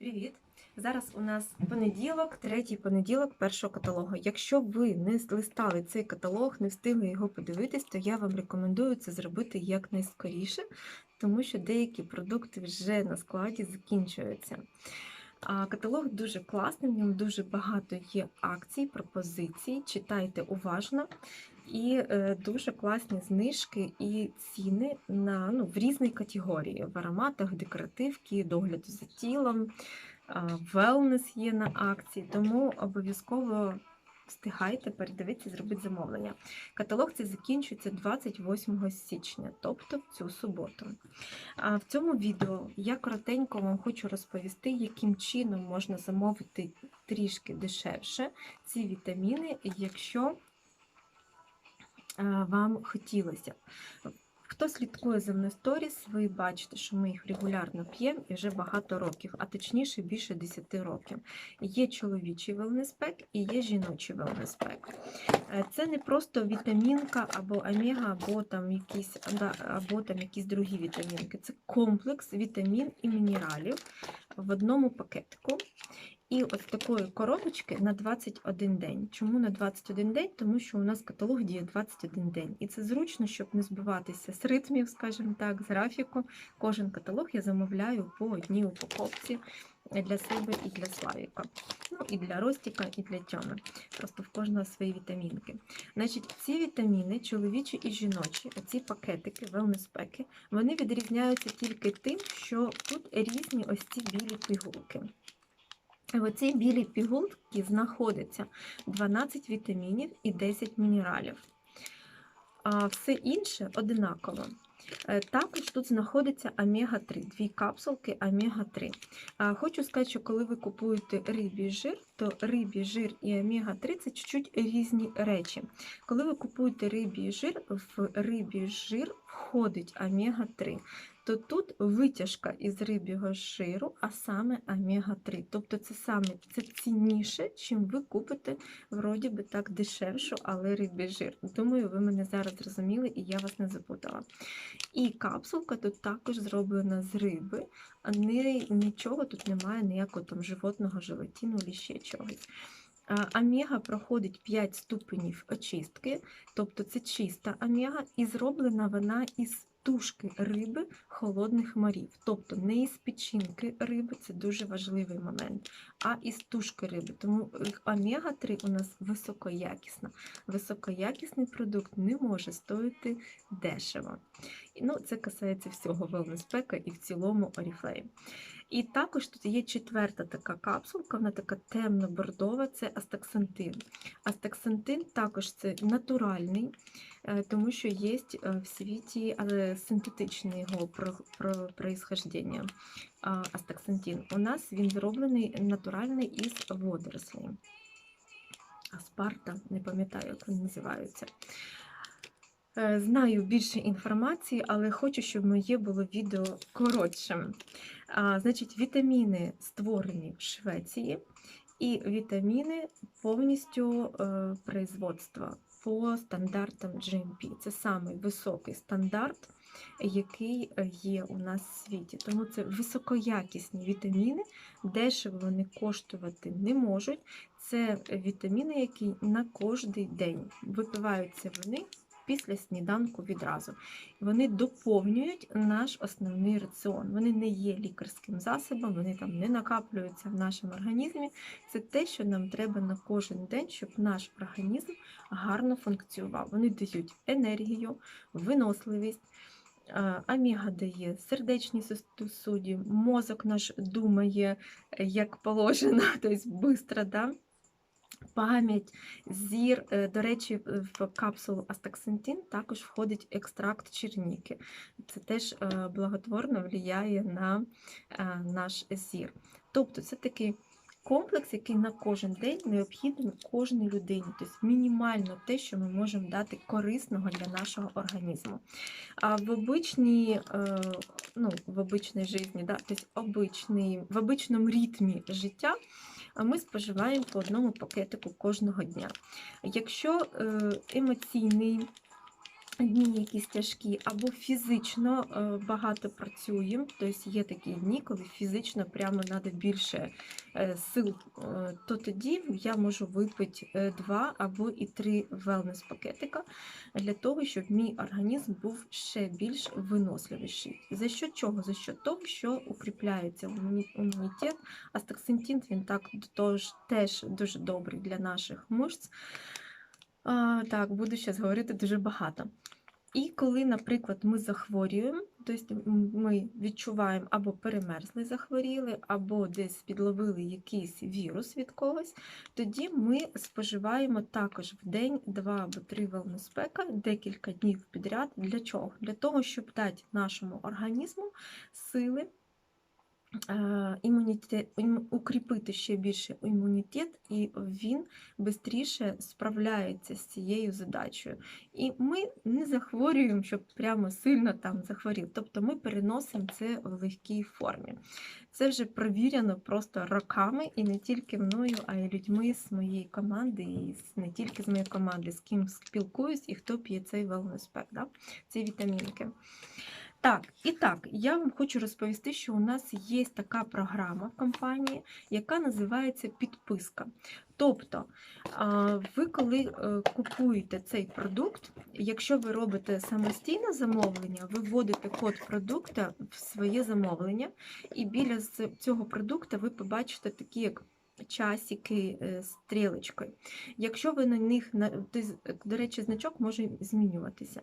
Привіт! Зараз у нас понеділок, третій понеділок першого каталогу. Якщо ви не листали цей каталог, не встигли його подивитись, то я вам рекомендую це зробити якнайскоріше, тому що деякі продукти вже на складі закінчуються. Каталог дуже класний, в ньому дуже багато є акцій, пропозицій. Читайте уважно. І е, дуже класні знижки і ціни на ну, в різні категорії: в ароматах, декоративки, догляду за тілом, велнес є на акції, тому обов'язково встигайте, передивіться, зробити замовлення. Каталог цей закінчується 28 січня, тобто в цю суботу. А в цьому відео я коротенько вам хочу розповісти, яким чином можна замовити трішки дешевше ці вітаміни, якщо вам хотілося. Хто слідкує за мною сторіс, ви бачите, що ми їх регулярно п'ємо і вже багато років, а точніше більше 10 років. Є чоловічий велнеспек і є жіночий велнеспек. Е, Це не просто вітамінка або омега, або там якісь да, або там якісь другі вітамінки. Це комплекс вітамін і мінералів в одному пакетику. І от такої коробочки на 21 день. Чому на 21 день? Тому що у нас каталог діє 21 день. І це зручно, щоб не збиватися з ритмів, скажімо так, з графіку. Кожен каталог я замовляю по одній упаковці для себе і для Славіка. Ну і для Ростіка, і для Тьоми. Просто в кожного свої вітамінки. Значить, ці вітаміни, чоловічі і жіночі, оці пакетики, велнеспеки, вони відрізняються тільки тим, що тут різні ось ці білі пігулки. В цій білій пігулці знаходиться 12 вітамінів і 10 мінералів. А все інше одинаково. Е, Також тут знаходиться омега-3, дві капсулки омега-3. Хочу сказати, що коли ви купуєте рибій жир, то рибій жир і омега-3 це чуть-чуть різні речі. Коли ви купуєте рибій жир, в рибій жир входить омега-3 то тут витяжка із риб'ього жиру, а саме омега-3. Тобто це саме це цінніше, чим ви купите, вроді би так дешевшу, але рибий жир. Думаю, ви мене зараз зрозуміли і я вас не запутала. І капсулка тут також зроблена з риби, а нічого тут немає, ніякого там животного желатину чи ще чогось. Омега проходить 5 ступенів очистки, тобто це чиста омега, і зроблена вона із тушки риби холодних морів. Тобто не із печінки риби, це дуже важливий момент, а із тушки риби. Тому омега-3 у нас високоякісна. Високоякісний продукт не може стоїти дешево. Ну, Це касається всього велнеспека і в цілому Oriflame. І також тут є четверта така капсулка, вона така темно-бордова, це астаксантин. Астаксантин також це натуральний, е, тому що є в світі синтетичне його происхождення. Астаксантин. У нас він зроблений натуральний із водорослей. Аспарта, не пам'ятаю, як вони називаються. Е, знаю більше інформації, але хочу, щоб моє було відео коротшим. А, Значить, вітаміни створені в Швеції, і вітаміни повністю е, производства по стандартам GMP. Це самий високий стандарт, який е, є у нас в світі. Тому це високоякісні вітаміни, дешево вони коштувати не можуть. Це вітаміни, які на кожний день випиваються вони після сніданку відразу. Вони доповнюють наш основний раціон. Вони не є лікарським засобом, вони там не накаплюються в нашому організмі. Це те, що нам треба на кожен день, щоб наш організм гарно функціонував. Вони дають енергію, виносливість. Омега дає сердечні судді, мозок наш думає, як положено, тобто швидко. Да? Пам'ять, зір, е, до речі, в капсулу Астаксантин також входить екстракт черніки. Це теж е, благотворно впливає на е, наш зір. Тобто це такий комплекс, який на кожен день необхідний кожній людині. Тобто мінімально те, що ми можемо дати корисного для нашого організму. А в обичній, ну, в обичній житті, да, тобто обичний, в обичному ритмі життя ми споживаємо по одному пакетику кожного дня. Якщо е, емоційний дні якісь тяжкі, або фізично е, багато працюємо. Тобто є такі дні, коли фізично прямо треба більше е, сил, е, то тоді я можу випити два або і три велнес пакетика для того, щоб мій організм був ще більш виносливіший. За що чого? За що того, що укріпляється імунітет. Астаксантин він так теж дуже добрий для наших мишць. А, так, буду зараз говорити дуже багато. І коли, наприклад, ми захворюємо, тобто ми відчуваємо або перемерзли, захворіли, або десь підловили якийсь вірус від когось, тоді ми споживаємо також в день два або три велнеспека декілька днів підряд. Для чого? Для того, щоб дати нашому організму сили. Е, Імунітет, укріпити ще більше імунітет, і він швидше справляється з цією задачею. І ми не захворюємо, щоб прямо сильно там захворів. Тобто ми переносимо це в легкій формі. Це вже провірено просто роками, і не тільки мною, а й людьми з моєї команди, і не тільки з моєї команди, з ким спілкуюсь і хто п'є цей wellness да? ці вітамінки. Так, і так, я вам хочу розповісти, що у нас є така програма в компанії, яка називається підписка. Тобто, ви коли е, купуєте цей продукт, якщо ви робите самостійне замовлення, ви вводите код продукта в своє замовлення, і біля цього продукту ви побачите такі як часики е, стрілочкою. Якщо ви на них, до речі, значок може змінюватися.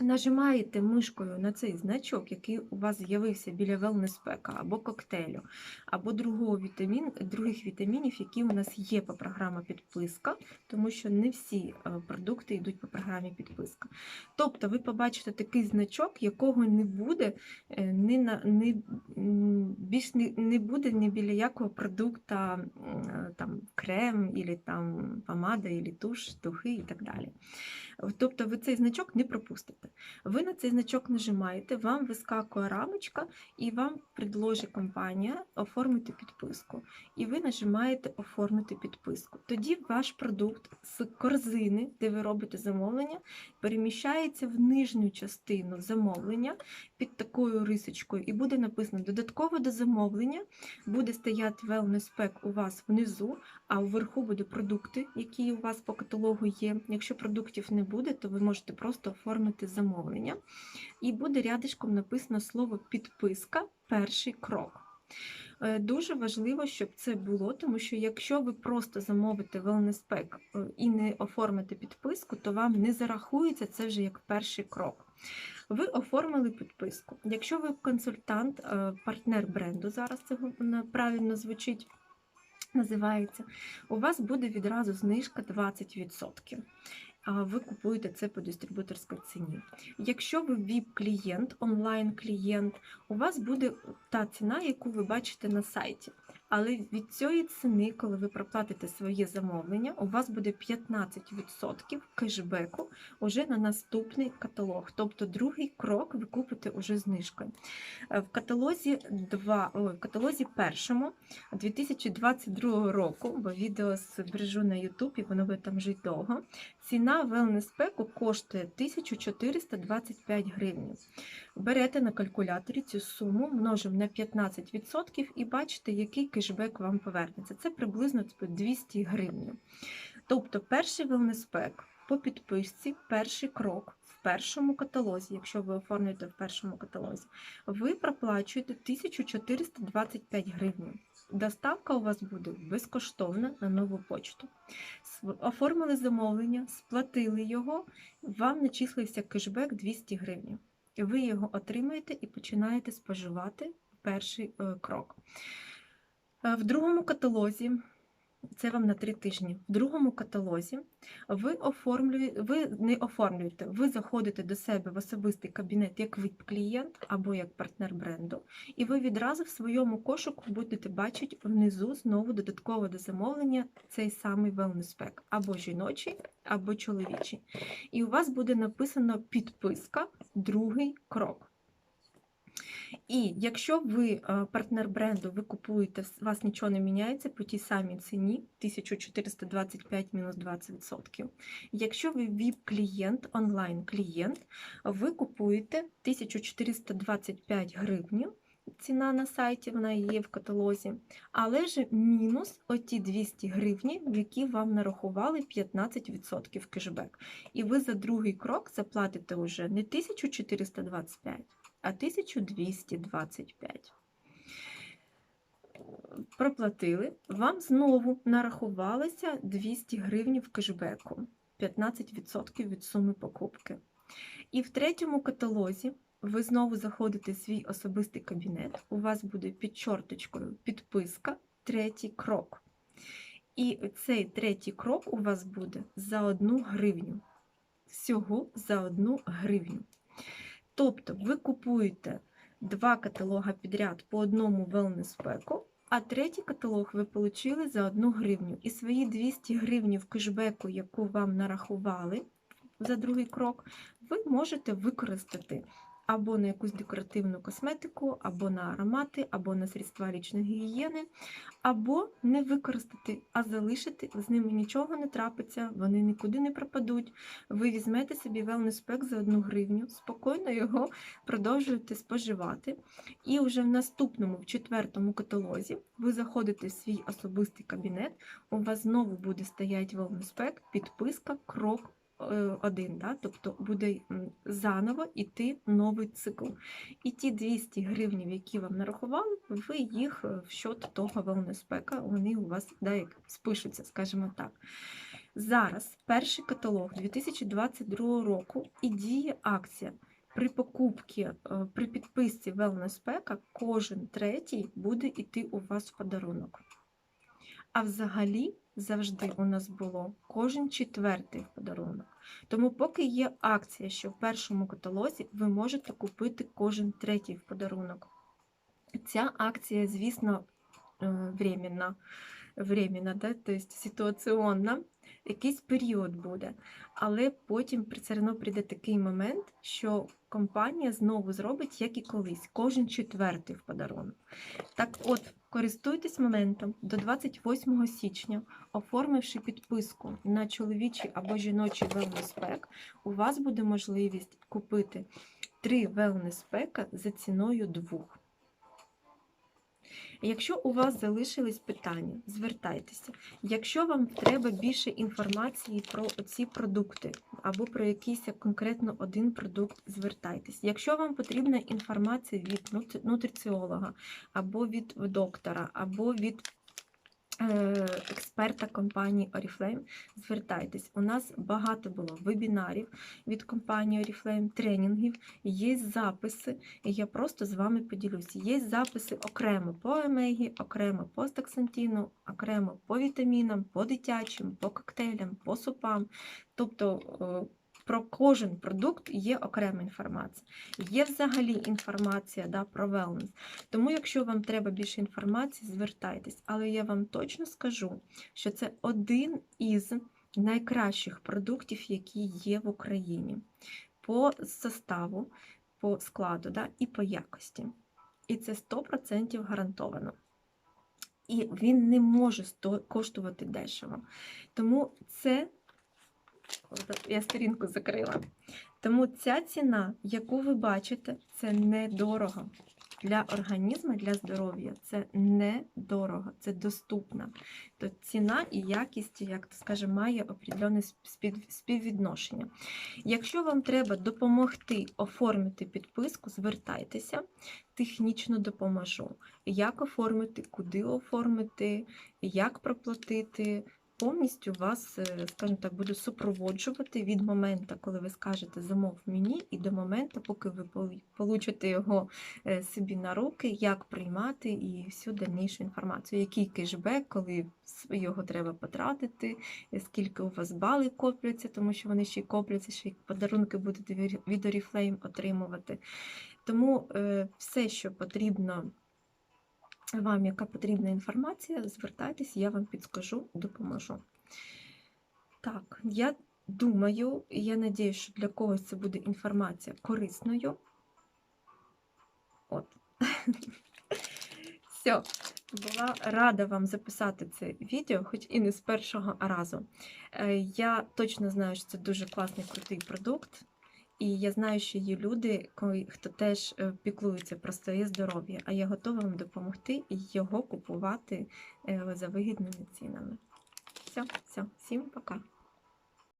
Нажимаєте мишкою на цей значок, який у вас з'явився біля велнеспека або коктейлю, або другого вітамін, других вітамінів, які у нас є по програмі підписка, тому що не всі е, продукти йдуть по програмі підписка. Тобто ви побачите такий значок, якого не буде, е, ні на, ні, більш не, не буде ні біля якого продукта, е, там, крем, або там помада, або туш, духи і так далі. Тобто ви цей значок не пропустите. Ви на цей значок нажимаєте, вам вискакує рамочка, і вам предложить компанія оформити підписку. І ви нажимаєте оформити підписку. Тоді ваш продукт з корзини, де ви робите замовлення, переміщається в нижню частину замовлення під такою рисочкою, і буде написано додатково до замовлення буде стояти wellness pack у вас внизу, а вверху будуть продукти, які у вас по каталогу є. Якщо продуктів не буде, то ви можете просто оформити замовлення. І буде рядишком написано слово підписка перший крок. Е, Дуже важливо, щоб це було, тому що якщо ви просто замовите е, і не оформите підписку, то вам не зарахується це вже як перший крок. Ви оформили підписку. Якщо ви консультант, е, партнер бренду, зараз це правильно звучить, називається, у вас буде відразу знижка 20%. А ви купуєте це по дистрибуторській ціні. Якщо ви VIP-клієнт, онлайн-клієнт, у вас буде та ціна, яку ви бачите на сайті. Але від цієї ціни, коли ви проплатите своє замовлення, у вас буде 15% кешбеку уже на наступний каталог. Тобто другий крок ви купите уже знижкою. Е, В каталозі 2, ой, в каталозі першому 2022 року, бо відео збережу на YouTube, і воно буде там жити довго. Ціна wellness пеку коштує 1425 гривень. Берете на калькуляторі цю суму, множимо на 15% і бачите, який кешбек вам повернеться. Це приблизно типу, 200 гривень. Тобто перший wellness пек по підписці, перший крок в першому каталозі, якщо ви оформлюєте в першому каталозі, ви проплачуєте 1425 гривень. Доставка у вас буде безкоштовна на нову почту. Оформили замовлення, сплатили його, вам начислився кешбек 200 гривень. Ви його отримаєте і починаєте споживати перший е, крок. Е, В другому каталозі, це вам на три тижні. В другому каталозі ви оформлюєте, ви не оформлюєте, ви заходите до себе в особистий кабінет як VIP-клієнт або як партнер бренду, і ви відразу в своєму кошику будете бачити внизу знову додатково до замовлення цей самий wellness pack, або жіночий, або чоловічий. І у вас буде написано підписка, другий крок. І якщо ви е, партнер бренду, ви купуєте, у вас нічого не міняється по тій самій ціні 1425 мінус 20%. Якщо ви VIP-клієнт, онлайн-клієнт, ви купуєте 1425 гривень. Ціна на сайті, вона є в каталозі, але ж мінус оті 200 гривні, які вам нарахували 15% кешбек. І ви за другий крок заплатите вже не 1425, а 1225. Проплатили, вам знову нарахувалося 200 гривень в кешбеку, 15% від суми покупки. І в третьому каталозі ви знову заходите в свій особистий кабінет, у вас буде під чорточкою підписка, третій крок. І цей третій крок у вас буде за одну гривню. Всього за одну гривню. Тобто ви купуєте два каталога підряд по одному wellness пеку, а третій каталог ви отримали за одну гривню. І свої 200 гривень в кешбеку, яку вам нарахували за другий крок, ви можете використати або на якусь декоративну косметику, або на аромати, або на средства лічної гігієни, або не використати, а залишити, з ними нічого не трапиться, вони нікуди не пропадуть. Ви візьмете собі wellness пек за одну гривню, спокійно його продовжуєте споживати. І вже в наступному, в четвертому каталозі, ви заходите в свій особистий кабінет, у вас знову буде стояти wellness пек, підписка, крок е, один, да? тобто буде заново йти новий цикл. І ті 200 гривень, які вам нарахували, ви їх е, в счет того wellness пека, вони у вас да, спишуться, скажімо так. Зараз перший каталог 2022 року і діє акція. При покупці, е, при підписці wellness пека кожен третій буде йти у вас в подарунок. А взагалі завжди у нас було кожен четвертий подарунок. Тому, поки є акція, що в першому каталозі ви можете купити кожен третій подарунок. Ця акція, звісно, е, временна, временна да? тобто ситуаційна, якийсь період буде. Але потім все одно прийде такий момент, що компанія знову зробить, як і колись, кожен четвертий подарунок. Так от, користуйтесь моментом до 28 січня, оформивши підписку на чоловічий або жіночий велнеспек, у вас буде можливість купити три велнеспека за ціною двох. Якщо у вас залишились питання, звертайтеся. Якщо вам треба більше інформації про ці продукти або про якийсь конкретно один продукт, звертайтеся. Якщо вам потрібна інформація від нутриціолога, або від доктора, або від експерта компанії Oriflame, звертайтесь. У нас багато було вебінарів від компанії Oriflame, тренінгів, є записи, і я просто з вами поділюся. Є записи окремо по омегі, окремо по стаксантіну, окремо по вітамінам, по дитячим, по коктейлям, по супам. Тобто е, про кожен продукт є окрема інформація. Є взагалі інформація да, про wellness. Тому, якщо вам треба більше інформації, звертайтесь. Але я вам точно скажу, що це один із найкращих продуктів, які є в Україні по составу, по складу да, і по якості. І це 100% гарантовано. І він не може коштувати дешево. Тому це я сторінку закрила. Тому ця ціна, яку ви бачите, це недорого. Для організму, для здоров'я це недорого, це доступно. То ціна і якість, як то скаже, має определене співвідношення. Якщо вам треба допомогти оформити підписку, звертайтеся, технічно допоможу. Як оформити, куди оформити, як проплатити. Повністю вас, е, скажімо так, буду супроводжувати від моменту, коли ви скажете замов мені, і до моменту, поки ви получите його е, собі на руки, як приймати і всю дальнішу інформацію, який кешбек, коли його треба потратити, е, скільки у вас бали копляться, тому що вони ще й копляться, ще й подарунки будете від- Oriflame отримувати. Тому все, що потрібно вам, яка потрібна інформація, звертайтесь, я вам підскажу, допоможу. Так, я думаю, і я надію, що для когось це буде інформація корисною. От. Все, була рада вам записати це відео, хоч і не з першого разу. Е, Я точно знаю, що це дуже класний крутий продукт. І я знаю, що є люди, хто теж е, піклується про своє здоров'я, а я готова вам допомогти його купувати е, за вигідними цінами. Все, все, всім пока.